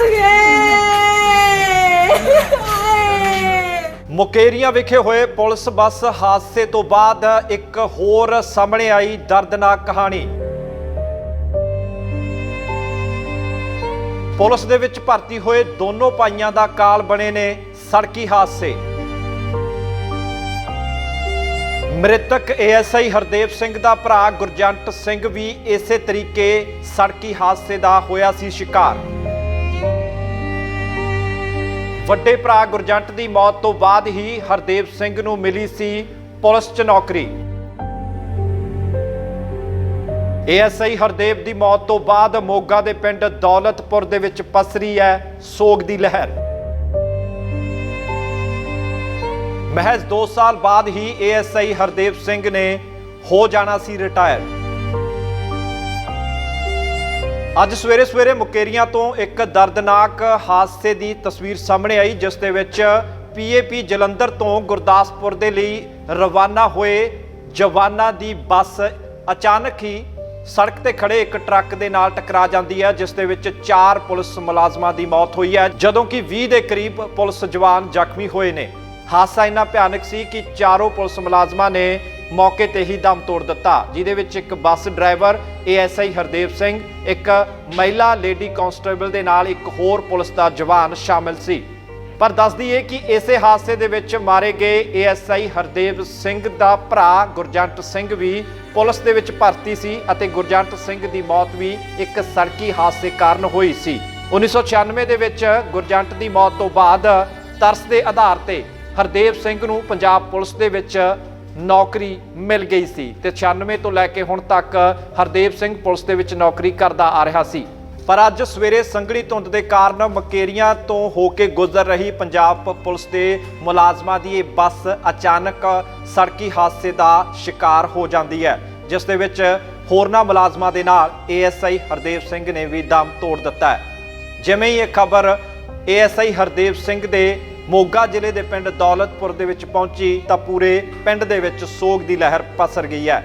ਫਸ ਗਏ ਮੁਕੇਰੀਆਂ ਵਿਖੇ ਹੋਏ ਪੁਲਿਸ ਬੱਸ ਹਾਦਸੇ ਤੋਂ ਬਾਅਦ ਇੱਕ ਹੋਰ ਸਾਹਮਣੇ ਆਈ ਦਰਦਨਾਕ ਕਹਾਣੀ। ਪੁਲਿਸ ਦੇ ਵਿੱਚ ਭਰਤੀ ਹੋਏ ਦੋਨੋਂ ਭਾਈਆਂ ਦਾ ਕਾਲ ਬਣੇ ਨੇ ਸੜਕੀ ਹਾਦਸੇ। ਮ੍ਰਿਤਕ ਏਐਸਆਈ ਹਰਦੇਵ ਸਿੰਘ ਦਾ ਭਰਾ ਗੁਰਜੰਟ ਸਿੰਘ ਵੀ ਇਸੇ ਤਰੀਕੇ ਸੜਕੀ ਹਾਦਸੇ ਦਾ ਹੋਇਆ ਸੀ ਸ਼ਿਕਾਰ। ਵੱਡੇ ਭਰਾ ਗੁਰਜੰਟ ਦੀ ਮੌਤ ਤੋਂ ਬਾਅਦ ਹੀ ਹਰਦੇਵ ਸਿੰਘ ਨੂੰ ਮਿਲੀ ਸੀ ਪੁਲਿਸ 'ਚ ਨੌਕਰੀ। ਏਐਸਆਈ ਹਰਦੇਵ ਦੀ ਮੌਤ ਤੋਂ ਬਾਅਦ ਮੋਗਾ ਦੇ ਪਿੰਡ ਦੌਲਤਪੁਰ ਦੇ ਵਿੱਚ ਪਸਰੀ ਹੈ ਸੋਗ ਦੀ ਲਹਿਰ। ਮਹਿਜ਼ 2 ਸਾਲ ਬਾਅਦ ਹੀ ਏਐਸਆਈ ਹਰਦੇਵ ਸਿੰਘ ਨੇ ਹੋ ਜਾਣਾ ਸੀ ਰਿਟਾਇਰ। ਅੱਜ ਸਵੇਰੇ ਸਵੇਰੇ ਮੁਕੇਰੀਆਂ ਤੋਂ ਇੱਕ ਦਰਦਨਾਕ ਹਾਦਸੇ ਦੀ ਤਸਵੀਰ ਸਾਹਮਣੇ ਆਈ, ਜਿਸ ਦੇ ਵਿੱਚ ਪੀਏਪੀ ਜਲੰਧਰ ਤੋਂ ਗੁਰਦਾਸਪੁਰ ਦੇ ਲਈ ਰਵਾਨਾ ਹੋਏ ਜਵਾਨਾਂ ਦੀ ਬੱਸ ਅਚਾਨਕ ਹੀ ਸੜਕ ਤੇ ਖੜੇ ਇੱਕ ਟਰੱਕ ਦੇ ਨਾਲ ਟਕਰਾ ਜਾਂਦੀ ਹੈ, ਜਿਸ ਦੇ ਵਿੱਚ ਚਾਰ ਪੁਲਿਸ ਮੁਲਾਜ਼ਮਾਂ ਦੀ ਮੌਤ ਹੋਈ ਹੈ, ਜਦੋਂ ਕਿ 20 ਦੇ ਕਰੀਬ ਪੁਲਿਸ ਜਵਾਨ ਜ਼ਖਮੀ ਹੋਏ ਨੇ। ਹਾਦਸਾ ਇੰਨਾ ਭਿਆਨਕ ਸੀ ਕਿ ਚਾਰੋਂ ਪੁਲਿਸ ਮੁਲਾਜ਼ਮਾਂ ਨੇ ਮੌਕੇ ਤੇ ਹੀ ਦਮ ਤੋੜ ਦਿੱਤਾ, ਜਿਹਦੇ ਵਿੱਚ ਇੱਕ bus driver, ASI Hardev Singh, ਇੱਕ ਮਹਿਲਾ ਲੇਡੀ ਕਾਂਸਟੇਬਲ ਦੇ ਨਾਲ ਇੱਕ ਹੋਰ ਪੁਲਿਸ ਦਾ ਜਵਾਨ ਸ਼ਾਮਿਲ ਸੀ। ਪਰ ਦੱਸ ਦਈਏ ਕਿ ਇਸੇ ਹਾਦਸੇ ਦੇ ਵਿੱਚ ਮਾਰੇ ਗਏ ਏਐਸਆਈ ਹਰਦੇਵ ਸਿੰਘ ਦਾ ਭਰਾ ਗੁਰਜੰਟ ਸਿੰਘ ਵੀ ਪੁਲਿਸ ਦੇ ਵਿੱਚ ਭਰਤੀ ਸੀ ਅਤੇ ਗੁਰਜੰਟ ਸਿੰਘ ਦੀ ਮੌਤ ਵੀ ਇੱਕ ਸੜਕੀ ਹਾਦਸੇ ਕਾਰਨ ਹੋਈ ਸੀ। 1996 ਦੇ ਵਿੱਚ ਗੁਰਜੰਟ ਦੀ ਮੌਤ ਤੋਂ ਬਾਅਦ ਤਰਸ ਦੇ ਆਧਾਰ ਤੇ ਹਰਦੇਵ ਸਿੰਘ ਨੂੰ ਪੰਜਾਬ ਪੁਲਿਸ ਦੇ ਵਿੱਚ ਨੌਕਰੀ ਮਿਲ ਗਈ ਸੀ ਤੇ 96 ਤੋਂ ਲੈ ਕੇ ਹੁਣ ਤੱਕ ਹਰਦੇਵ ਸਿੰਘ ਪੁਲਿਸ ਦੇ ਵਿੱਚ ਨੌਕਰੀ ਕਰਦਾ ਆ ਰਿਹਾ ਸੀ। ਪਰ ਅੱਜ ਸਵੇਰੇ ਸੰਘਣੀ ਧੁੰਦ ਦੇ ਕਾਰਨ ਮਕੇਰੀਆਂ ਤੋਂ ਹੋ ਕੇ ਗੁਜ਼ਰ ਰਹੀ ਪੰਜਾਬ ਪ- ਪੁਲਿਸ ਦੇ ਮੁਲਾਜ਼ਮਾਂ ਦੀ ਇਹ ਬੱਸ ਅਚਾਨਕ ਸੜਕੀ ਹਾਦਸੇ ਦਾ ਸ਼ਿਕਾਰ ਹੋ ਜਾਂਦੀ ਹੈ, ਜਿਸ ਦੇ ਵਿੱਚ ਹੋਰਨਾਂ ਮੁਲਾਜ਼ਮਾਂ ਦੇ ਨਾਲ ਏਐਸਆਈ ਹਰਦੇਵ ਸਿੰਘ ਨੇ ਵੀ ਦਮ ਤੋੜ ਦਿੱਤਾ ਹੈ। ਜਿਵੇਂ ਹੀ ਇਹ ਖਬਰ ਏਐਸਆਈ ਹਰਦੇਵ ਸਿੰਘ ਦੇ ਮੋਗਾ ਜ਼ਿਲ੍ਹੇ ਦੇ ਪਿੰਡ ਦੌਲਤਪੁਰ ਦੇ ਵਿੱਚ ਪਹੁੰਚੀ ਤਾਂ ਪੂਰੇ ਪਿੰਡ ਦੇ ਵਿੱਚ ਸੋਗ ਦੀ ਲਹਿਰ ਪਸਰ ਗਈ ਹੈ।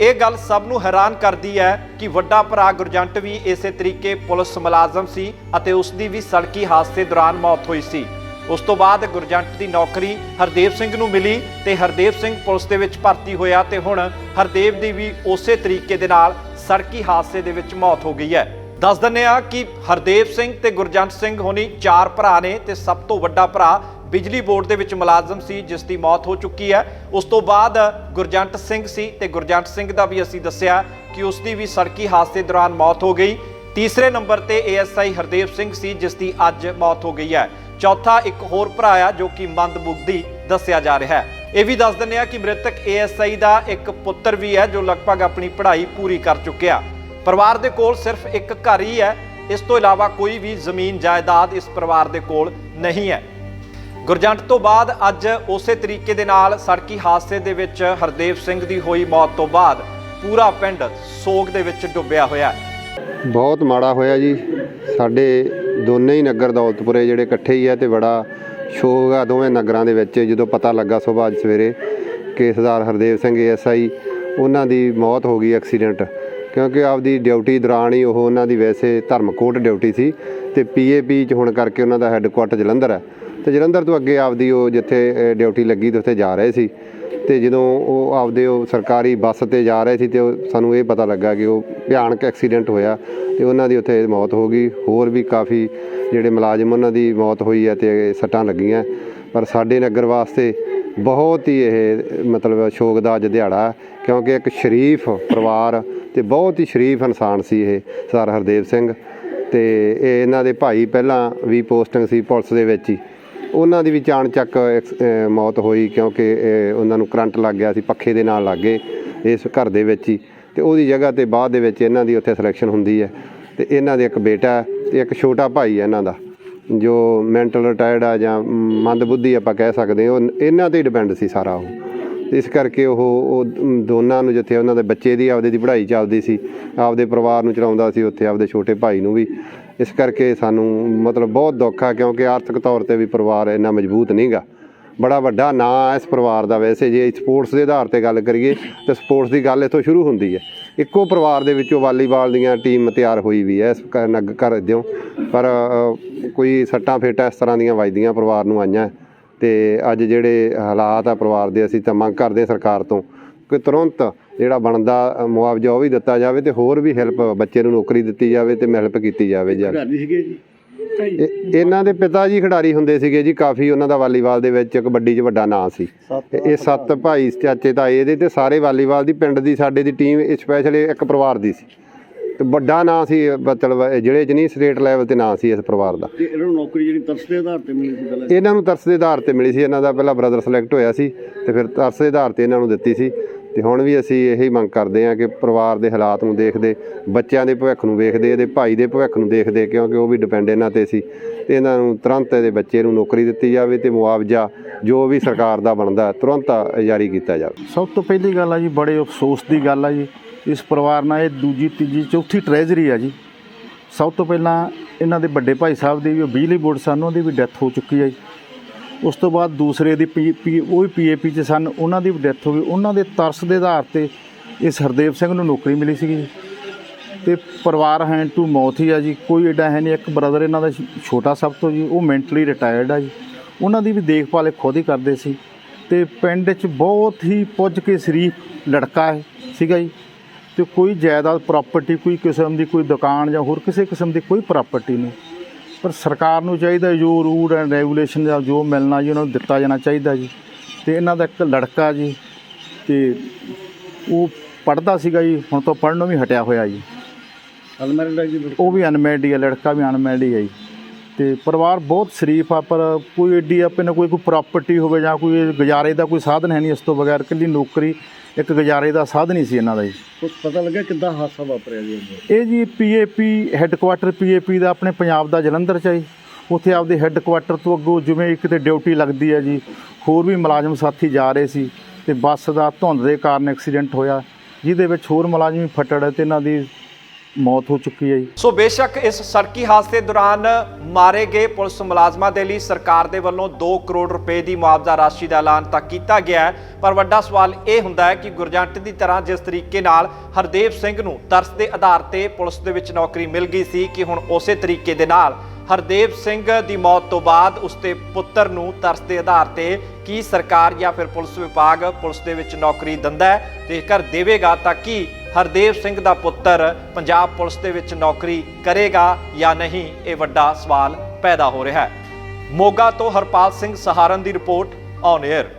ਇਹ ਗੱਲ ਸਭ ਨੂੰ ਹੈਰਾਨ ਕਰਦੀ ਹੈ ਕਿ ਵੱਡਾ ਭਰਾ ਗੁਰਜੰਟ ਵੀ ਇਸੇ ਤਰੀਕੇ ਪੁਲਿਸ ਮੁਲਾਜ਼ਮ ਸੀ ਅਤੇ ਉਸ ਦੀ ਵੀ ਸੜਕੀ ਹਾਦਸੇ ਦੌਰਾਨ ਮੌਤ ਹੋਈ ਸੀ। ਉਸ ਤੋਂ ਬਾਅਦ ਗੁਰਜੰਟ ਦੀ ਨੌਕਰੀ ਹਰਦੇਵ ਸਿੰਘ ਨੂੰ ਮਿਲੀ ਤੇ ਹਰਦੇਵ ਸਿੰਘ ਪੁਲਿਸ ਦੇ ਵਿੱਚ ਭਰਤੀ ਹੋਇਆ ਤੇ ਹੁਣ ਹਰਦੇਵ ਦੀ ਵੀ ਉਸੇ ਤਰੀਕੇ ਦੇ ਨਾਲ ਸੜਕੀ ਹਾਦਸੇ ਦੇ ਵਿੱਚ ਮੌਤ ਹੋ ਗਈ ਹੈ। ਦੱਸ ਦਿੰਨੇ ਆ ਕਿ ਹਰਦੇਵ ਸਿੰਘ ਤੇ ਗੁਰਜੰਟ ਸਿੰਘ ਹੋਣੀ ਚਾਰ ਭਰਾ ਨੇ ਤੇ ਸਭ ਤੋਂ ਵੱਡਾ ਭਰਾ ਬਿਜਲੀ ਬੋਰਡ ਦੇ ਵਿੱਚ ਮੁਲਾਜ਼ਮ ਸੀ, ਜਿਸ ਦੀ ਮੌਤ ਹੋ ਚੁੱਕੀ ਹੈ। ਉਸ ਤੋਂ ਬਾਅਦ ਗੁਰਜੰਟ ਸਿੰਘ ਸੀ ਤੇ ਗੁਰਜੰਟ ਸਿੰਘ ਦਾ ਵੀ ਅਸੀਂ ਦੱਸਿਆ ਕਿ ਉਸ ਦੀ ਵੀ ਸੜਕੀ ਹਾਦਸੇ ਦੌਰਾਨ ਮੌਤ ਹੋ ਗਈ। ਤੀਸਰੇ ਨੰਬਰ ਤੇ ਏਐਸਆਈ ਹਰਦੇਵ ਸਿੰਘ ਸੀ, ਜਿਸ ਦੀ ਅੱਜ ਮੌਤ ਹੋ ਗਈ ਹੈ। ਚੌਥਾ ਇੱਕ ਹੋਰ ਭਰਾ ਆ, ਜੋ ਕਿ ਮੰਦਬੁੱਧੀ ਦੱਸਿਆ ਜਾ ਰਿਹਾ ਹੈ। ਇਹ ਵੀ ਦੱਸ ਦਿੰਦੇ ਆ ਕਿ ਮ੍ਰਿਤਕ ਏਐਸਆਈ ਦਾ ਇੱਕ ਪੁੱਤਰ ਵੀ ਹੈ, ਜੋ ਲਗਭਗ ਆਪਣੀ ਪੜ੍ਹਾਈ ਪੂਰੀ ਕਰ ਚੁੱਕਿਆ। ਪਰਿਵਾਰ ਦੇ ਕੋਲ ਸਿਰਫ ਇੱਕ ਘਰ ਹੀ ਹੈ। ਇਸ ਤੋਂ ਇਲਾਵਾ ਕੋਈ ਵੀ ਜ਼ਮੀਨ ਜਾਇਦਾਦ ਇਸ ਪਰਿਵਾਰ ਦੇ ਕੋਲ ਨਹੀਂ ਹੈ। ਗੁਰਜੰਟ ਤੋਂ ਬਾਅਦ ਅੱਜ ਉਸੇ ਤਰੀਕੇ ਦੇ ਨਾਲ ਸੜਕੀ ਹਾਦਸੇ ਦੇ ਵਿੱਚ ਹਰਦੇਵ ਸਿੰਘ ਦੀ ਹੋਈ ਮੌਤ ਤੋਂ ਬਾਅਦ ਪੂਰਾ ਪਿੰਡ ਸੋਗ ਦੇ ਵਿੱਚ ਡੁੱਬਿਆ ਹੋਇਆ ਹੈ। ਬਹੁਤ ਮਾੜਾ ਹੋਇਆ ਜੀ। ਸਾਡੇ ਦੋਨੇ ਹੀ ਨਗਰ ਦੌਲਤਪੁਰੇ ਜਿਹੜੇ ਇਕੱਠੇ ਹੀ ਆ ਤੇ ਬੜਾ ਸ਼ੋਗ ਆ ਦੋਵੇਂ ਨਗਰਾਂ ਦੇ ਵਿੱਚ। ਜਦੋਂ ਪਤਾ ਲੱਗਾ ਸਵੇਰ ਅੱਜ ਸਵੇਰੇ ਕਿ ਸਰਦਾਰ ਹਰਦੇਵ ਸਿੰਘ ਐਸਆਈ ਉਹਨਾਂ ਦੀ ਮੌਤ ਹੋ ਗਈ ਐਕਸੀਡੈਂਟ। ਕਿਉਂਕਿ ਆਪਦੀ ਡਿਊਟੀ ਦੌਰਾਨ ਹੀ ਉਹ ਉਹਨਾਂ ਦੀ ਵੈਸੇ ਧਰਮਕੋਟ ਡਿਊਟੀ ਸੀ ਤੇ ਪੀਏਪੀ ਚ ਹੋਣ ਕਰਕੇ ਉਹਨਾਂ ਦਾ ਹੈੱਡਕੁਆਟਰ ਜਲੰਧਰ ਹੈ। ਤੇ ਜਲੰਧਰ ਤੋਂ ਅੱਗੇ ਆਪਦੀ ਉਹ ਜਿੱਥੇ ਡਿਊਟੀ ਲੱਗੀ ਤੇ ਉੱਥੇ ਜਾ ਰਹੇ ਸੀ। ਤੇ ਜਦੋਂ ਉਹ ਆਪਦੇ ਉਹ ਸਰਕਾਰੀ ਬੱਸ ਤੇ ਜਾ ਰਹੇ ਸੀ ਤੇ ਉਹ ਸਾਨੂੰ ਇਹ ਪਤਾ ਲੱਗਾ ਕਿ ਉਹ ਭਿਆਨਕ ਐਕਸੀਡੈਂਟ ਹੋਇਆ ਤੇ ਉਹਨਾਂ ਦੀ ਉੱਥੇ ਮੌਤ ਹੋ ਗਈ। ਹੋਰ ਵੀ ਕਾਫੀ ਜਿਹੜੇ ਮੁਲਾਜ਼ਮ ਉਹਨਾਂ ਦੀ ਮੌਤ ਹੋਈ ਹੈ ਤੇ ਸੱਟਾਂ ਲੱਗੀਆਂ। ਪਰ ਸਾਡੇ ਨਗਰ ਵਾਸਤੇ ਬਹੁਤ ਹੀ ਇਹ ਮਤਲਬ ਸ਼ੋਕ ਦਾ ਅੱਜ ਦਿਹਾੜਾ ਹੈ, ਕਿਉਂਕਿ ਇੱਕ ਸ਼ਰੀਫ ਪਰਿਵਾਰ ਤੇ ਬਹੁਤ ਹੀ ਸ਼ਰੀਫ ਇਨਸਾਨ ਸੀ ਇਹ ਸਰ ਹਰਦੇਵ ਸਿੰਘ। ਤੇ ਇਹ ਇਹਨਾਂ ਦੇ ਭਾਈ ਪਹਿਲਾਂ ਵੀ ਪੋਸਟਿੰਗ ਸੀ ਪੁਲਿਸ ਦੇ ਵਿੱਚ ਹੀ। ਉਹਨਾਂ ਦੀ ਵੀ ਚਾਣ ਚੱਕ ਮੌਤ ਹੋਈ ਕਿਉਂਕਿ ਇਹ ਉਹਨਾਂ ਨੂੰ ਕਰੰਟ ਲੱਗ ਗਿਆ ਸੀ, ਪੱਖੇ ਦੇ ਨਾਲ ਲੱਗ ਗਏ ਇਸ ਘਰ ਦੇ ਵਿੱਚ ਹੀ। ਤੇ ਉਹਦੀ ਜਗ੍ਹਾ ਤੇ ਬਾਅਦ ਦੇ ਵਿੱਚ ਇਹਨਾਂ ਦੀ ਉੱਥੇ ਸਿਲੈਕਸ਼ਨ ਹੁੰਦੀ ਹੈ। ਤੇ ਇਹਨਾਂ ਦੇ ਇੱਕ ਬੇਟਾ ਹੈ, ਤੇ ਇੱਕ ਛੋਟਾ ਭਾਈ ਹੈ ਇਹਨਾਂ ਦਾ, ਜੋ ਮੈਂਟਲ ਰਿਟਾਇਰਡ ਆ ਜਾਂ ਮੰਦਬੁੱਧੀ ਆਪਾਂ ਕਹਿ ਸਕਦੇ ਉਹ ਇਹਨਾਂ ਤੇ ਡਿਪੈਂਡ ਸੀ ਸਾਰਾ ਉਹ। ਇਸ ਕਰਕੇ ਉਹ ਉਹ ਦੋਨਾਂ ਨੂੰ ਜਿੱਥੇ ਉਹਨਾਂ ਦੇ ਬੱਚੇ ਦੀ ਆਪਦੇ ਦੀ ਪੜ੍ਹਾਈ ਚੱਲਦੀ ਸੀ, ਆਪਦੇ ਪਰਿਵਾਰ ਨੂੰ ਚਲਾਉਂਦਾ ਸੀ ਉੱਥੇ, ਆਪਦੇ ਛੋਟੇ ਭਾਈ ਨੂੰ ਵੀ। ਇਸ ਕਰਕੇ ਸਾਨੂੰ ਮਤਲਬ ਬਹੁਤ ਦੁੱਖ ਆ, ਕਿਉਂਕਿ ਆਰਥਿਕ ਤੌਰ ਤੇ ਵੀ ਪਰਿਵਾਰ ਇੰਨਾ ਮਜ਼ਬੂਤ ਨਹੀਂਗਾ ਬੜਾ ਵੱਡਾ ਨਾਂ ਇਸ ਪਰਿਵਾਰ ਦਾ ਵੈਸੇ, ਜੇ ਸਪੋਰਟਸ ਦੇ ਆਧਾਰ ਤੇ ਗੱਲ ਕਰੀਏ, ਤਾਂ ਸਪੋਰਟਸ ਦੀ ਗੱਲ ਇੱਥੋਂ ਸ਼ੁਰੂ ਹੁੰਦੀ ਹੈ। ਇੱਕੋ ਪਰਿਵਾਰ ਦੇ ਵਿੱਚੋਂ ਵਾਲੀਬਾਲ ਦੀਆਂ ਟੀਮ ਤਿਆਰ ਹੋਈ ਵੀ ਹੈ, ਇਸ ਕ- ਨਗ, ਘਰ ਦਿਓ ਪਰ ਕੋਈ ਸੱਟਾਂ ਫੇਟਾਂ ਇਸ ਤਰ੍ਹਾਂ ਦੀਆਂ ਵੱਜਦੀਆਂ ਪਰਿਵਾਰ ਨੂੰ ਆਈਆਂ। ਤੇ ਅੱਜ ਜਿਹੜੇ ਹਾਲਾਤ ਆ ਪਰਿਵਾਰ ਦੇ ਅਸੀਂ ਤਾਂ ਮੰਗ ਕਰਦੇ ਹਾਂ ਸਰਕਾਰ ਤੋਂ ਕਿ ਤੁਰੰਤ ਜਿਹੜਾ ਬਣਦਾ ਮੁਆਵਜ਼ਾ ਉਹ ਵੀ ਦਿੱਤਾ ਜਾਵੇ ਤੇ ਹੋਰ ਵੀ ਹੈਲਪ ਬੱਚੇ ਨੂੰ ਨੌਕਰੀ ਦਿੱਤੀ ਜਾਵੇ ਤੇ ਹੈਲਪ ਕੀਤੀ ਜਾਵੇ ਜੀ। ਇਹਨਾਂ ਦੇ ਪਿਤਾ ਜੀ ਖਿਡਾਰੀ ਹੁੰਦੇ ਸੀਗੇ ਜੀ ਕਾਫੀ ਉਹਨਾਂ ਦਾ ਵਾਲੀਬਾਲ ਦੇ ਵਿੱਚ ਕਬੱਡੀ 'ਚ ਵੱਡਾ ਨਾਂ ਸੀ। ਇਹ ਸੱਤ ਭਾਈ ਚਾਚੇ ਤਾਏ ਇਹਦੇ ਤੇ ਸਾਰੇ ਵਾਲੀਬਾਲ ਦੀ ਪਿੰਡ ਦੀ ਸਾਡੇ ਦੀ ਟੀਮ ਸਪੈਸ਼ਲੀ ਇੱਕ ਪਰਿਵਾਰ ਦੀ ਸੀ। ਤੇ ਵੱਡਾ ਨਾਂ ਸੀ ਮਤਲਬ ਜ਼ਿਲ੍ਹੇ 'ਚ ਨਹੀਂ ਸਟੇਟ ਲੈਵਲ ਤੇ ਨਾਂ ਸੀ ਇਸ ਪਰਿਵਾਰ ਦਾ। ਤੇ ਇਹਨਾਂ ਨੂੰ ਨੌਕਰੀ ਜਿਹੜੀ ਤਰਸ ਦੇ ਆਧਾਰ ਤੇ ਮਿਲੀ ਸੀ ਪਹਿਲਾਂ? ਇਹਨਾਂ ਨੂੰ ਤਰਸ ਦੇ ਆਧਾਰ ਤੇ ਮਿਲੀ ਸੀ ਇਹਨਾਂ ਦਾ ਪਹਿਲਾਂ ਬ੍ਰਦਰ ਸਿਲੈਕਟ ਹੋਇਆ ਸੀ ਤੇ ਫਿਰ ਤਰਸ ਦੇ ਆਧਾਰ ਤੇ ਇਹਨਾਂ ਨੂੰ ਦਿੱਤੀ ਸੀ। ਤੇ ਹੁਣ ਵੀ ਅਸੀਂ ਇਹੀ ਮੰਗ ਕਰਦੇ ਹਾਂ ਕਿ ਪਰਿਵਾਰ ਦੇ ਹਾਲਾਤ ਨੂੰ ਦੇਖਦੇ ਬੱਚਿਆਂ ਦੇ ਭਵਿੱਖ ਨੂੰ ਵੇਖਦੇ ਇਹਦੇ ਭਾਈ ਦੇ ਭਵਿੱਖ ਨੂੰ ਦੇਖਦੇ ਕਿਉਂਕਿ ਉਹ ਵੀ ਡਿਪੈਂਡ ਇਹਨਾਂ ਤੇ ਸੀ। ਤੇ ਇਹਨਾਂ ਨੂੰ ਤੁਰੰਤ ਇਹਦੇ ਬੱਚੇ ਨੂੰ ਨੌਕਰੀ ਦਿੱਤੀ ਜਾਵੇ ਤੇ ਮੁਆਵਜ਼ਾ ਜੋ ਵੀ ਸਰਕਾਰ ਦਾ ਬਣਦਾ ਤੁਰੰਤ ਜਾਰੀ ਕੀਤਾ ਜਾਵੇ। ਸਭ ਤੋਂ ਪਹਿਲੀ ਗੱਲ ਆ ਜੀ ਬੜੇ ਅਫਸੋਸ ਦੀ ਗੱਲ ਆ ਜੀ। ਇਸ ਪਰਿਵਾਰ ਨਾਲ ਇਹ ਦੂਜੀ, ਤੀਜੀ, ਚੌਥੀ ਟ੍ਰੈਜਰੀ ਆ ਜੀ। ਸਭ ਤੋਂ ਪਹਿਲਾਂ ਇਹਨਾਂ ਦੇ ਵੱਡੇ ਭਾਈ ਸਾਹਿਬ ਦੀ ਵੀ ਉਹ ਬਿਜਲੀ ਬੋਰਡ ਸਨ ਉਹਨਾਂ ਦੀ ਵੀ ਡੈਥ ਹੋ ਚੁੱਕੀ ਹੈ ਜੀ। ਉਸ ਤੋਂ ਬਾਅਦ ਦੂਸਰੇ ਦੀ ਪੀ ਪੀ ਉਹ ਵੀ ਪੀਏਪੀ ਚ ਸਨ, ਉਹਨਾਂ ਦੀ ਵੀ ਡੈਥ ਹੋ ਗਈ। ਉਹਨਾਂ ਦੇ ਤਰਸ ਦੇ ਆਧਾਰ ਤੇ ਇਸ ਹਰਦੇਵ ਸਿੰਘ ਨੂੰ ਨੌਕਰੀ ਮਿਲੀ ਸੀਗੀ ਜੀ। ਤੇ ਪਰਿਵਾਰ ਹੈਂਡ ਟੂ ਮੌਥ ਹੀ ਆ ਜੀ। ਕੋਈ ਐਡਾ ਹੈ ਨਹੀਂ, ਇੱਕ ਬ੍ਰਦਰ ਇਹਨਾਂ ਦਾ ਛੋਟਾ ਸਭ ਤੋਂ ਜੀ, ਉਹ ਮੈਂਟਲੀ ਰਿਟਾਇਰਡ ਆ ਜੀ। ਉਹਨਾਂ ਦੀ ਵੀ ਦੇਖਭਾਲ ਇਹ ਖੁਦ ਹੀ ਕਰਦੇ ਸੀ। ਤੇ ਪਿੰਡ 'ਚ ਬਹੁਤ ਹੀ ਪੁੱਜ ਕੇ ਸ਼ਰੀਫ ਲੜਕਾ ਸੀਗਾ ਜੀ। ਤੇ ਕੋਈ ਜਾਇਦਾਦ ਪ੍ਰਾਪਰਟੀ ਕੋਈ ਕਿਸਮ ਦੀ ਕੋਈ ਦੁਕਾਨ ਜਾਂ ਹੋਰ ਕਿਸੇ ਕਿਸਮ ਦੀ ਕੋਈ ਪ੍ਰਾਪਰਟੀ ਨਹੀਂ। ਪਰ ਸਰਕਾਰ ਨੂੰ ਚਾਹੀਦਾ ਜੋ ਰੂਲ ਐਂਡ ਰੈਗੂਲੇਸ਼ਨ ਦਾ ਜੋ ਮਿਲਣਾ ਜੀ ਉਹਨਾਂ ਨੂੰ ਦਿੱਤਾ ਜਾਣਾ ਚਾਹੀਦਾ ਜੀ। ਤੇ ਇਹਨਾਂ ਦਾ ਇੱਕ ਲੜਕਾ ਜੀ ਤੇ ਉਹ ਪੜਦਾ ਸੀਗਾ ਜੀ ਹੁਣ ਤੋਂ ਪੜ੍ਹਨੋਂ ਵੀ ਹਟਿਆ ਹੋਇਆ ਜੀ। ਅਲਮੈਰਿਡ ਜੀ ਲੜਕਾ। ਉਹ ਵੀ ਅਨਮੈਰਿਡ ਹੀ ਹੈ ਲੜਕਾ ਵੀ ਅਨਮੈਰਿਡ ਹੀ ਹੈ ਜੀ। ਤੇ ਪਰਿਵਾਰ ਬਹੁਤ ਸ਼ਰੀਫ ਆ ਪਰ ਕੋਈ ਏਡੀ ਆਪਣੇ ਨਾਲ ਕੋਈ ਕੋਈ ਪ੍ਰਾਪਰਟੀ ਹੋਵੇ ਜਾਂ ਕੋਈ ਗੁਜ਼ਾਰੇ ਦਾ ਕੋਈ ਸਾਧਨ ਹੈ ਨਹੀਂ ਇਸ ਤੋਂ ਬਗੈਰ ਇਕੱਲੀ ਨੌਕਰੀ ਇੱਕ ਗੁਜ਼ਾਰੇ ਦਾ ਸਾਧਨ ਹੀ ਸੀ ਇਹਨਾਂ ਦਾ ਜੀ ਕੁਛ ਪਤਾ ਲੱਗਾ ਕਿੱਦਾਂ ਹਾਦਸਾ ਵਾਪਰਿਆ ਜੀ ਇਹ? ਜੀ ਪੀਏਪੀ ਹੈੱਡਕੁਆਟਰ ਪੀਏਪੀ ਦਾ ਆਪਣੇ ਪੰਜਾਬ ਦਾ ਜਲੰਧਰ ਚ ਹੈ ਉੱਥੇ ਆਪਦੇ ਹੈੱਡਕੁਆਟਰ ਤੋਂ ਅੱਗੋਂ ਜਿਵੇਂ ਇੱਕ ਤੇ ਡਿਊਟੀ ਲੱਗਦੀ ਹੈ ਜੀ ਹੋਰ ਵੀ ਮੁਲਾਜ਼ਮ ਸਾਥੀ ਜਾ ਰਹੇ ਸੀ ਤੇ ਬੱਸ ਦਾ ਧੁੰਦ ਦੇ ਕਾਰਨ ਐਕਸੀਡੈਂਟ ਹੋਇਆ ਜਿਹਦੇ ਵਿੱਚ ਹੋਰ ਮੁਲਾਜ਼ਮ ਫੱਟੜ ਤੇ ਇਹਨਾਂ ਦੀ ਮੌਤ ਹੋ ਚੁੱਕੀ ਹੈ ਜੀ। ਸੋ ਬੇਸ਼ੱਕ ਇਸ ਸੜਕੀ ਹਾਦਸੇ ਦੌਰਾਨ ਮਾਰੇ ਗਏ ਪੁਲਿਸ ਮੁਲਾਜ਼ਮਾਂ ਦੇ ਲਈ ਸਰਕਾਰ ਦੇ ਵੱਲੋਂ 2 ਕਰੋੜ ਰੁਪਏ ਦੀ ਮੁਆਵਜ਼ਾ ਰਾਸ਼ੀ ਦਾ ਐਲਾਨ ਤਾਂ ਕੀਤਾ ਗਿਆ ਹੈ, ਪਰ ਵੱਡਾ ਸਵਾਲ ਇਹ ਹੁੰਦਾ ਹੈ ਕਿ ਗੁਰਜੰਟ ਦੀ ਤਰ੍ਹਾਂ ਜਿਸ ਤਰੀਕੇ ਨਾਲ ਹਰਦੇਵ ਸਿੰਘ ਨੂੰ ਤਰਸ ਦੇ ਆਧਾਰ ਤੇ ਪੁਲਿਸ ਦੇ ਵਿੱਚ ਨੌਕਰੀ ਮਿਲ ਗਈ ਸੀ ਕਿ ਹੁਣ ਉਸੇ ਤਰੀਕੇ ਦੇ ਨਾਲ ਹਰਦੇਵ ਸਿੰਘ ਦੀ ਮੌਤ ਤੋਂ ਬਾਅਦ ਉਸਦੇ ਪੁੱਤਰ ਨੂੰ ਤਰਸ ਦੇ ਆਧਾਰ ਤੇ ਕੀ ਸਰਕਾਰ ਜਾਂ ਫਿਰ ਪੁਲਿਸ ਵਿਭਾਗ ਪੁਲਿਸ ਦੇ ਵਿੱਚ ਨੌਕਰੀ ਦਿੰਦਾ ਹੈ ਜੇਕਰ ਦੇਵੇਗਾ ਤਾਂ ਕੀ ਹਰਦੇਵ ਸਿੰਘ ਦਾ ਪੁੱਤਰ ਪੰਜਾਬ ਪੁਲਿਸ ਦੇ ਵਿੱਚ ਨੌਕਰੀ ਕਰੇਗਾ ਜਾਂ ਨਹੀਂ, ਇਹ ਵੱਡਾ ਸਵਾਲ ਪੈਦਾ ਹੋ ਰਿਹਾ ਹੈ। ਮੋਗਾ ਤੋਂ ਹਰਪਾਲ ਸਿੰਘ ਸਹਾਰਨ ਦੀ ਰਿਪੋਰਟ, ਔਨ 에ਅਰ